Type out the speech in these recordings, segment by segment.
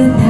모든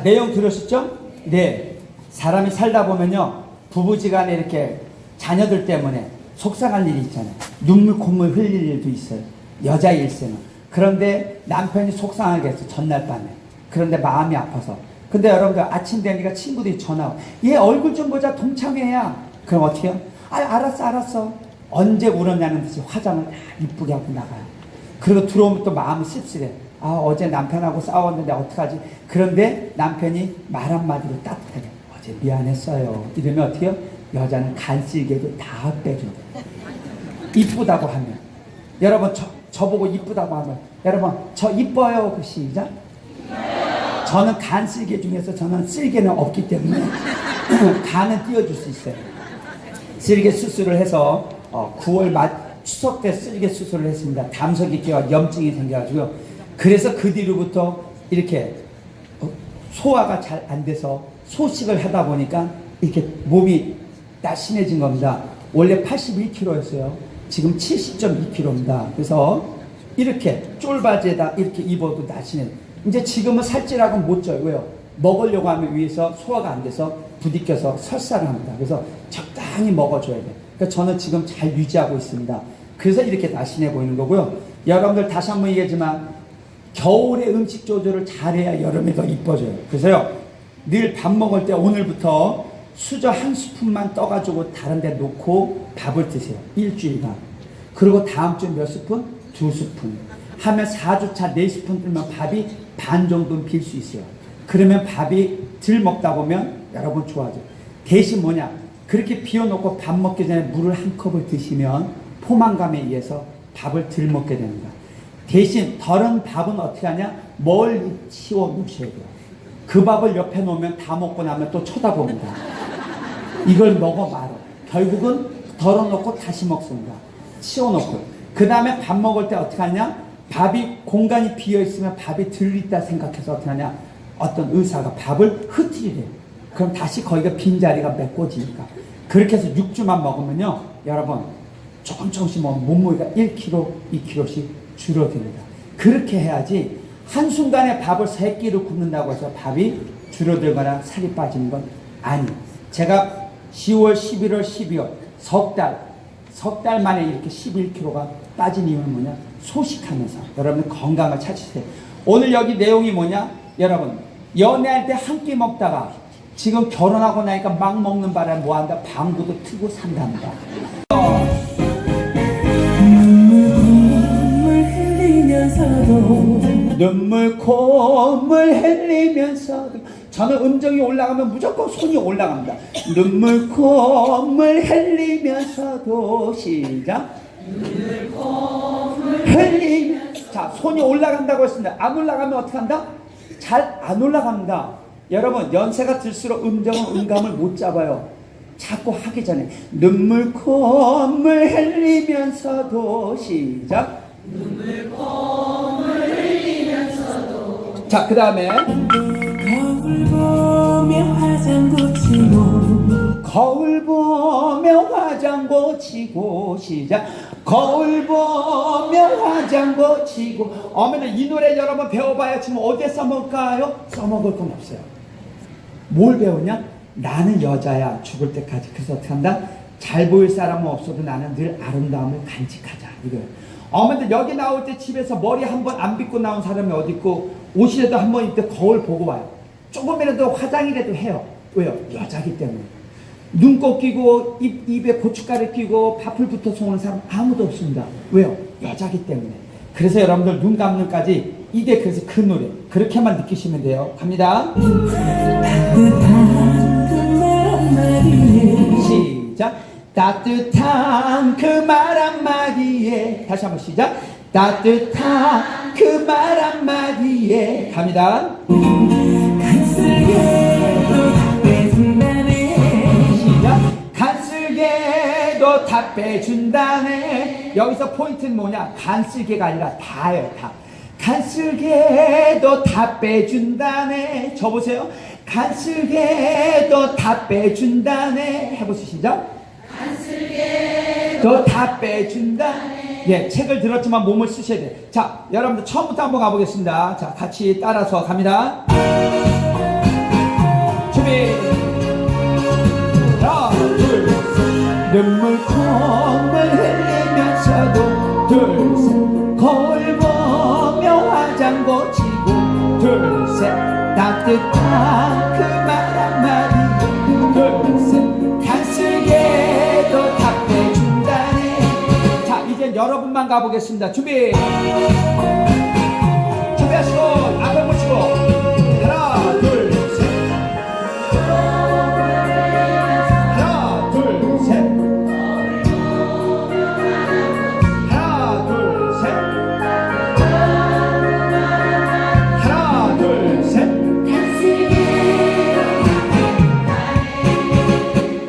자, 내용 들으셨죠? 네. 사람이 살다 보면요. 부부지간에 이렇게 자녀들 때문에 속상한 일이 있잖아요. 눈물 콧물 흘릴 일도 있어요. 여자 일생은. 그런데 남편이 속상하겠어. 전날 밤에. 그런데 마음이 아파서. 근데 여러분들 아침 되니까 친구들이 전화 와. 얘 얼굴 좀 보자. 동창회야. 그럼 어떻게 해요? 아, 알았어, 알았어. 언제 울었냐는 듯이 화장을 다 이쁘게 하고 나가요. 그리고 들어오면 또 마음이 씁쓸해. 아, 어제 남편하고 싸웠는데 어떡하지? 그런데 남편이 말 한마디로 따뜻하게 어제 미안했어요. 이러면 어떻게 해요? 여자는 간쓸게도 다 빼줘. 이쁘다고 하면. 여러분, 저, 저보고 이쁘다고 하면. 여러분, 저 이뻐요. 그 시작. 저는 간 쓸개 중에서 저는 쓸개는 없기 때문에 간은 띄워줄 수 있어요. 쓸개 수술을 해서 어, 9월 말 추석 때 쓸개 수술을 했습니다. 담석이 끼어 염증이 생겨가지고요. 그래서 그 뒤로부터 이렇게 어, 소화가 잘 안 돼서 소식을 하다 보니까 이렇게 몸이 날씬해진 겁니다. 원래 81kg였어요. 지금 70.2kg입니다. 그래서 이렇게 쫄바지에다 이렇게 입어도 날씬해. 이제 지금은 살찌라고 못 쪄요. 왜요? 먹으려고 하면 위에서 소화가 안 돼서 부딪혀서 설사를 합니다. 그래서 적당히 먹어줘야 돼. 그러니까 저는 지금 잘 유지하고 있습니다. 그래서 이렇게 날씬해 보이는 거고요. 여러분들 다시 한 번 얘기하지만 겨울에 음식 조절을 잘해야 여름에 더 이뻐져요. 그래서요, 늘 밥 먹을 때 오늘부터 수저 한 스푼만 떠가지고 다른 데 놓고 밥을 드세요. 일주일간. 그리고 다음 주에 몇 스푼? 두 스푼. 하면 4주차 4스푼 들면 밥이 반 정도는 빌 수 있어요. 그러면 밥이 덜 먹다 보면 여러분 좋아져. 대신 뭐냐? 그렇게 비워놓고 밥 먹기 전에 물을 한 컵을 드시면 포만감에 의해서 밥을 덜 먹게 됩니다. 대신 덜은 밥은 어떻게 하냐? 멀리 치워 놓으셔야 돼요. 그 밥을 옆에 놓으면 다 먹고 나면 또 쳐다봅니다. 이걸 먹어 말어. 결국은 덜어놓고 다시 먹습니다. 치워놓고. 그 다음에 밥 먹을 때 어떻게 하냐? 밥이 공간이 비어 있으면 밥이 들 있다 생각해서 어떻게 하냐? 어떤 의사가 밥을 흩트리래요. 그럼 다시 거기가 빈자리가 메꿔지니까. 그렇게 해서 6주만 먹으면요. 여러분, 조금 조금씩 몸무게가 1kg, 2kg씩 줄어듭니다. 그렇게 해야지 한순간에 밥을 3끼를 굶는다고 해서 밥이 줄어들거나 살이 빠지는 건 아니에요. 제가 10월, 11월, 12월 석 달, 석 달 만에 이렇게 11kg가 빠진 이유는 뭐냐? 소식하면서 여러분 건강을 찾으세요. 오늘 여기 내용이 뭐냐? 여러분 연애할 때 한 끼 먹다가 지금 결혼하고 나니까 막 먹는 바람에 뭐 한다? 방구도 트고 산답니다. 눈물 콧물 흘리면서도 저는 음정이 올라가면 무조건 손이 올라갑니다. 눈물 콧물 흘리면서도 시작. 눈물 흘리면서 자 손이 올라간다고 했습니다. 안 올라가면 어떻게 한다? 잘 안 올라갑니다. 여러분 연세가 들수록 음정은 음감을 못 잡아요. 자꾸 하기 전에 눈물 콧물 흘리면서도 시작. 자, 그 다음에 거울 보며 화장 고치고 거울 보며 화장 고치고 시작. 거울 보며 화장 고치고 어머니 이 노래 여러분 배워봐야 지금 어디에 써먹을까요? 써먹을 건 없어요. 뭘 배우냐? 나는 여자야 죽을 때까지 그래서 어떻게 한다? 잘 보일 사람은 없어도 나는 늘 아름다움을 간직하자 이거예요. 어머니들 여기 나올 때 집에서 머리 한 번 안 빗고 나온 사람이 어디 있고 옷이라도 한 번 입때 거울 보고 와요. 조금이라도 화장이라도 해요. 왜요? 여자기 때문에. 눈곱 끼고 입, 입에 고춧가루 끼고 밥풀 붙어서 오는 사람 아무도 없습니다. 왜요? 여자기 때문에. 그래서 여러분들 눈 감는까지 이게 그래서 그 노래 그렇게만 느끼시면 돼요. 갑니다. 한마디에 시작. 따뜻한 그 말 한마디에 다시 한번 시작. 따뜻한 그 말 한마디에 갑니다. 간슬게도 답해준다네 시작. 간쓸게도 다 빼준다네. 여기서 포인트는 뭐냐? 간쓸게가 아니라 다예요, 다. 간쓸게도 다 빼준다네. 저 보세요. 간쓸게도 다 빼준다네. 해보세요, 시작. 간쓸게도 다 빼준다네. 예, 책을 들었지만 몸을 쓰셔야 돼. 자, 여러분들 처음부터 한번 가보겠습니다. 자, 같이 따라서 갑니다. 준비 하나 둘 셋 눈물 콧물 흘리면서도 둘 셋 거울 보며 화장 고치고 둘 셋 따뜻한 여러분만 가보겠습니다. 준비. 준비하시고 앞에 보시고.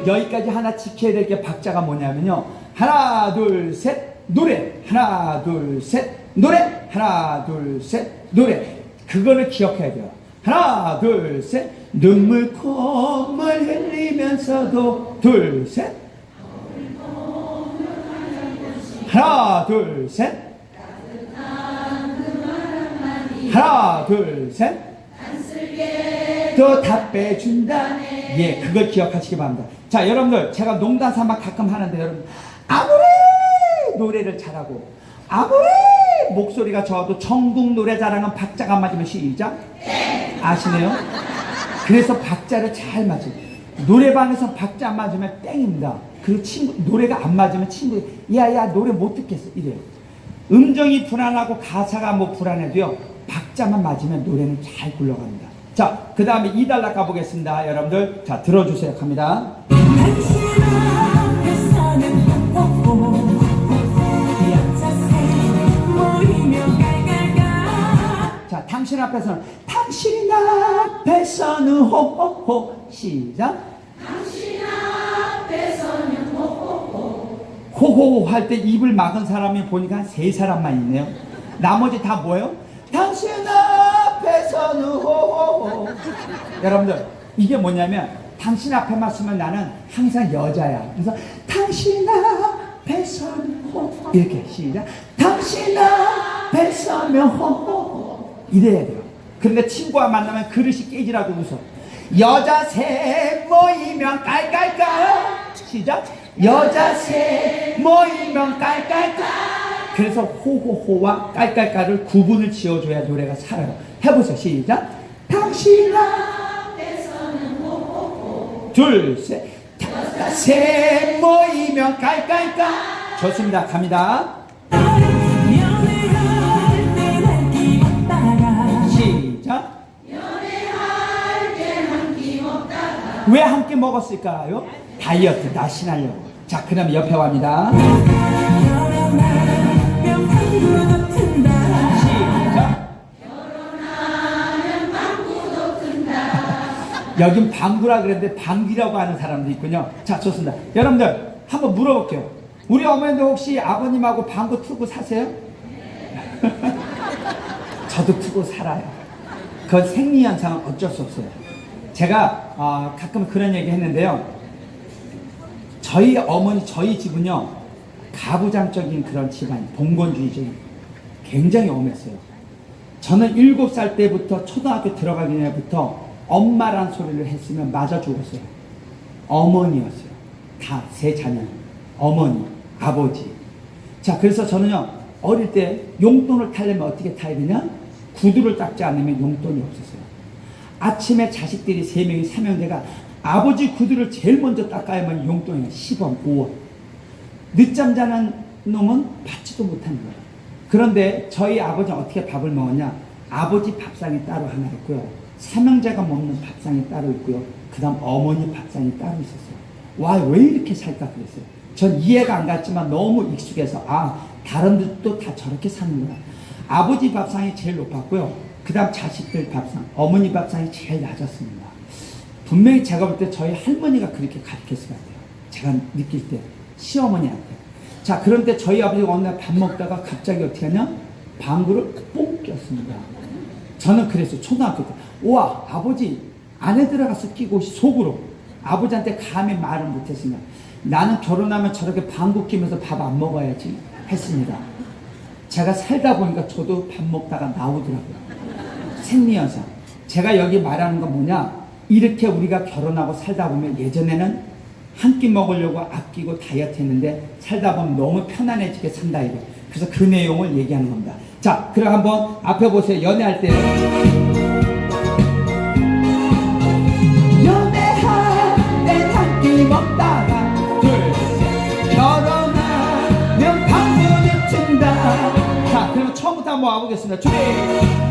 여기까지 하나 지켜야 될 게 박자가 뭐냐면요. 하나 둘 셋. 노래 하나 둘 셋 노래. 하나 둘 셋 노래. 그거를 기억해야 돼요. 하나 둘 셋. 눈물 콧물 흘리면서도 둘 셋. 하나 둘 셋. 하나 둘 셋. 또 답해준다. 예, 그걸 기억하시기 바랍니다. 자, 여러분들, 제가 농담 삼아 가끔 하는데, 여러분, 아무리 노래를 잘하고, 아무리 목소리가 저어도 전국 노래자랑은 박자가 안 맞으면 시작? 아시네요? 그래서 박자를 잘 맞아요. 노래방에서 박자 안 맞으면 땡입니다. 그 친구, 노래가 안 맞으면 친구, 야, 야, 노래 못 듣겠어. 이래요. 음정이 불안하고 가사가 뭐 불안해도요, 박자만 맞으면 노래는 잘 굴러갑니다. 자, 그 다음에 2달 낚아보겠습니다. 여러분들. 자, 들어주세요. 갑니다. 당신 앞에서는, 당신 앞에서는 호호호. 시작. 호호호 할 때 입을 막은 사람이 보니까 한 세 사람만 있네요. 나머지 다 뭐예요? 당신 앞에서는 호호호. 여러분들, 이게 뭐냐면, 당신 앞에만 쓰면 나는 항상 여자야. 그래서, 당신 앞에서는 호호. 이렇게 시작. 당신 앞에서면 호호호. 이래야 돼요. 그런데 친구와 만나면 그릇이 깨지라고 웃어. 여자 셋 모이면 깔깔깔. 시작. 여자 셋 모이면 깔깔깔. 그래서 호호호와 깔깔깔을 구분을 지어줘야 노래가 살아요. 해보세요. 시작. 당신 앞에서는 호호호. 둘, 셋. 여자 셋 모이면 깔깔깔. 좋습니다. 갑니다. 왜한끼 먹었을까요? 다이어트 날씬하려고. 자, 그 다음에 옆에 갑니다. 여긴 방구라 그랬는데 방귀라고 하는 사람도 있군요. 자, 좋습니다. 여러분들, 한번 물어볼게요. 우리 어머니들 혹시 아버님하고 방구 틀고 사세요? 저도 틀고 살아요. 그건 생리현상은 어쩔 수 없어요. 제가 어, 가끔 그런 얘기 했는데요. 저희 어머니, 저희 집은요, 가부장적인 그런 집안, 봉건주의적인 굉장히 엄했어요. 저는 일곱 살 때부터 초등학교 들어가기 전부터 엄마란 소리를 했으면 맞아 죽었어요. 어머니였어요. 다 세 자녀. 어머니, 아버지. 자, 그래서 저는요, 어릴 때 용돈을 타려면 어떻게 타야 되냐? 구두를 닦지 않으면 용돈이 없었어요. 아침에 자식들이 세 명이 삼형제가 아버지 구두를 제일 먼저 닦아야만 용돈이 10원, 5원. 늦잠 자는 놈은 받지도 못하는 거예요. 그런데 저희 아버지는 어떻게 밥을 먹었냐? 아버지 밥상이 따로 하나 있고요. 삼형제가 먹는 밥상이 따로 있고요. 그 다음 어머니 밥상이 따로 있었어요. 와, 왜 이렇게 살까 그랬어요. 전 이해가 안 갔지만 너무 익숙해서, 아, 다른 데도 다 저렇게 사는구나. 아버지 밥상이 제일 높았고요. 그 다음 자식들 밥상, 어머니 밥상이 제일 낮았습니다. 분명히 제가 볼 때 저희 할머니가 그렇게 가르쳤을 것 같아요. 제가 느낄 때 시어머니한테. 자 그런데 저희 아버지가 어느 날 밥 먹다가 갑자기 어떻게 하냐? 방구를 뽕 꼈습니다. 저는 그랬어요. 초등학교 때. 우와 아버지 안에 들어가서 끼고 속으로 아버지한테 감히 말을 못했습니다. 나는 결혼하면 저렇게 방구 끼면서 밥 안 먹어야지 했습니다. 제가 살다 보니까 저도 밥 먹다가 나오더라고요. 생리현상. 제가 여기 말하는 건 뭐냐? 이렇게 우리가 결혼하고 살다 보면 예전에는 한 끼 먹으려고 아끼고 다이어트 했는데 살다 보면 너무 편안해지게 산다 이거. 그래서 그 내용을 얘기하는 겁니다. 자, 그럼 한번 앞에 보세요. 연애할 때. 와보겠습니다. 준비.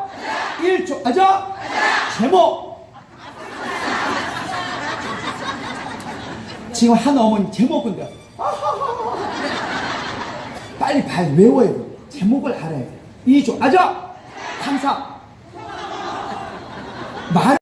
1초 아죠 제목 지금 한 어머니 제목은 돼. 빨리 봐요. 외워야 돼. 제목을 알아야 돼. 2조. 아죠? 3, 4. 말